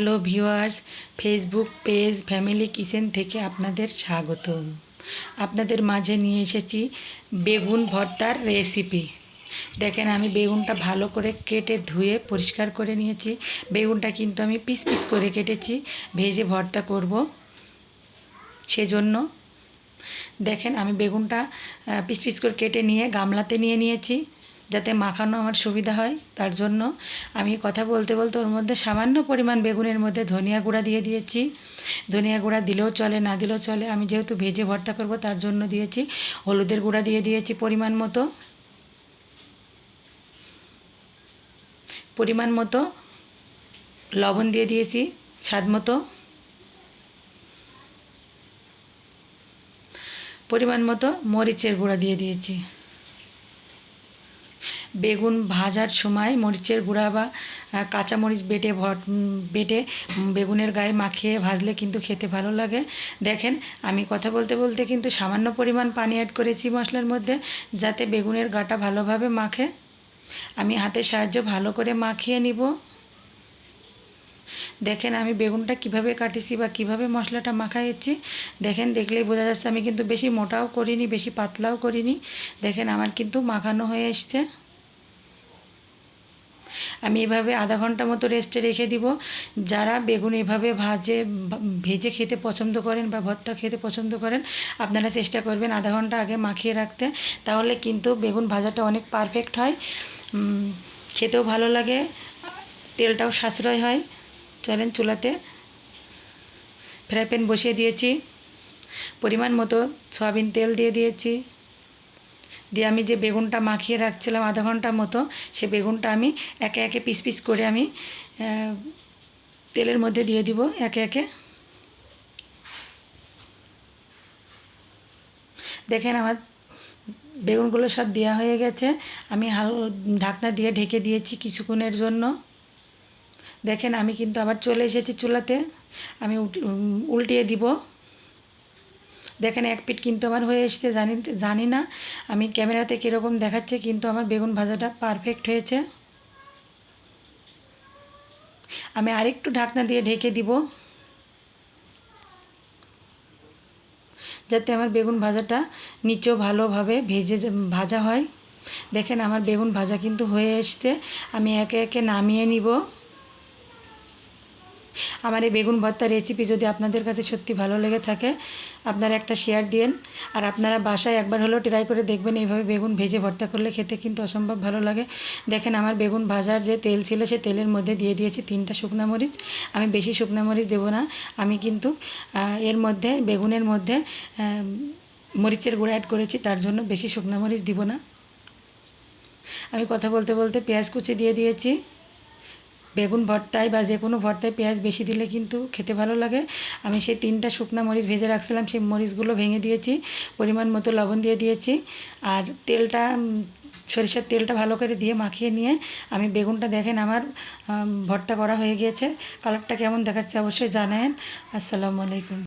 Hello viewers Facebook page family kitchen থেকে আপনাদের স্বাগতম। আপনাদের মাঝে নিয়ে এসেছি বেগুন ভর্তার রেসিপি দেখেন, আমি বেগুনটা ভালো করে কেটে ধুয়ে পরিষ্কার করে নিয়েছি। বেগুনটা কিন্তু আমি পিস পিস করে কেটেছি, ভেজে ভর্তা করব সেজন্য। দেখেন, আমি বেগুনটা পিস পিস করে কেটে নিয়ে গামলাতে নিয়ে নিয়েছি। যাতে মাখানো আমার সুবিধা হয়, তার জন্য আমি কথা বলতে বলতে ওর মধ্যে সামান্য পরিমাণ বেগুনের মধ্যে ধনিয়া গুঁড়া দিয়ে দিয়েছি। ধনিয়া গুঁড়া দিলেও চলে, না দিলেও চলে, আমি যেহেতু ভেজে ভর্তা করব তার জন্য দিয়েছি। হলুদের গুঁড়া দিয়ে দিয়েছি পরিমাণ মতো। পরিমাণ মতো লবণ দিয়ে দিয়েছি স্বাদ মতো। পরিমাণ মতো মরিচের গুঁড়া দিয়ে দিয়েছি। বেগুন ভাজার সময় মরিচের গুঁড়া বা আহ, কাঁচা মরিচ বেটে ভট বেটে বেগুনের গায়ে মাখিয়ে ভাজলে কিন্তু খেতে ভালো লাগে। দেখেন আমি কথা বলতে বলতে কিন্তু সামান্য পরিমাণ পানি অ্যাড করেছি মশলার মধ্যে যাতে বেগুনের গাটা ভালোভাবে মাখে। আমি হাতের সাহায্য ভালো করে মাখিয়ে নিব। দেখেন আমি বেগুনটা কীভাবে কাটিছি বা কীভাবে মশলাটা মাখাইছি। দেখেন দেখলেই বোঝা যাচ্ছে আমি কিন্তু বেশি মোটাও করিনি বেশি পাতলাও করিনি। দেখেন আমার কিন্তু মাখানো হয়ে এসছে। আমি এভাবে আধা ঘণ্টা মতো রেস্টে রেখে দিব। যারা বেগুন এভাবে ভাজে, ভেজে খেতে পছন্দ করেন বা ভর্তা খেতে পছন্দ করেন, আপনারা চেষ্টা করবেন আধা ঘণ্টা আগে মাখিয়ে রাখতে। তাহলে কিন্তু বেগুন ভাজাটা অনেক পারফেক্ট হয়। খেতেও ভালো লাগে, তেলটাও সাশ্রয় হয়। চলেন চুলাতে ফ্রাই প্যান বসিয়ে দিয়েছি। পরিমাণ মতো সয়াবিন তেল দিয়ে দিয়েছি। দিয়ে আমি যে বেগুনটা মাখিয়ে রাখছিলাম আধা ঘণ্টার মতো, সে বেগুনটা আমি একে একে পিস পিস করে আমি তেলের মধ্যে দিয়ে দিব একে একে। দেখেন আমার বেগুনগুলো সব দেওয়া হয়ে গেছে। আমি হাল, ঢাকনা দিয়ে ঢেকে দিয়েছি কিছুক্ষণের জন্য। দেখেন আমি কিন্তু আবার চলে এসেছি চুলাতে। আমি উল্টিয়ে দিব। দেখেন এক পিঠ কিন্তু আমার হয়ে এসেছে, জানি জানি না। আমি ক্যামেরাতে কীরকম দেখাচ্ছে, কিন্তু আমার বেগুন ভাজাটা পারফেক্ট হয়েছে। আমি আরেকটু ঢাকনা দিয়ে ঢেকে দিব। যাতে আমার বেগুন ভাজাটা নিচেও ভালোভাবে ভেজে ভাজা হয়। দেখেন আমার বেগুন ভাজা কিন্তু হয়ে এসছে। আমি একে একে নামিয়ে নিব। আমার এই বেগুন ভর্তা রেসিপি যদি আপনাদের কাছে সত্যি ভালো লেগে থাকে, আপনারা একটা শেয়ার দিন আর আপনারা বাসায় একবার হলেও ট্রাই করে দেখবেন এইভাবে বেগুন ভেজে ভর্তা করলে খেতে কিন্তু অসম্ভব ভালো লাগে। দেখেন আমার বেগুন ভাজার যে তেল ছিল, সে তেলের মধ্যে দিয়ে দিয়েছি তিনটা শুকনো মরিচ। আমি বেশি শুকনো মরিচ দেবো না। আমি কিন্তু এর মধ্যে, বেগুনের মধ্যে মরিচের গুঁড়ো অ্যাড করেছি, তার জন্য বেশি শুকনো মরিচ দিব না। আমি কথা বলতে বলতে পেঁয়াজ কুচি দিয়ে দিয়েছি। বেগুন ভর্তায় বা যে কোনো ভর্তায় পেঁয়াজ বেশি দিলে কিন্তু খেতে ভালো লাগে। আমি সেই তিনটা শুকনা মরিচ ভেজে রাখছিলাম, সেই মরিচগুলো ভেঙে দিয়েছি, পরিমাণ মতো লবণ দিয়ে দিয়েছি। আর তেলটা সরিষার তেলটা ভালো করে দিয়ে মাখিয়ে নিয়ে আমি বেগুনটা দেখেন আমার ভর্তা করা হয়ে গিয়েছে। কালারটা কেমন দেখাচ্ছে অবশ্যই জানেন আসসালামু আলাইকুম।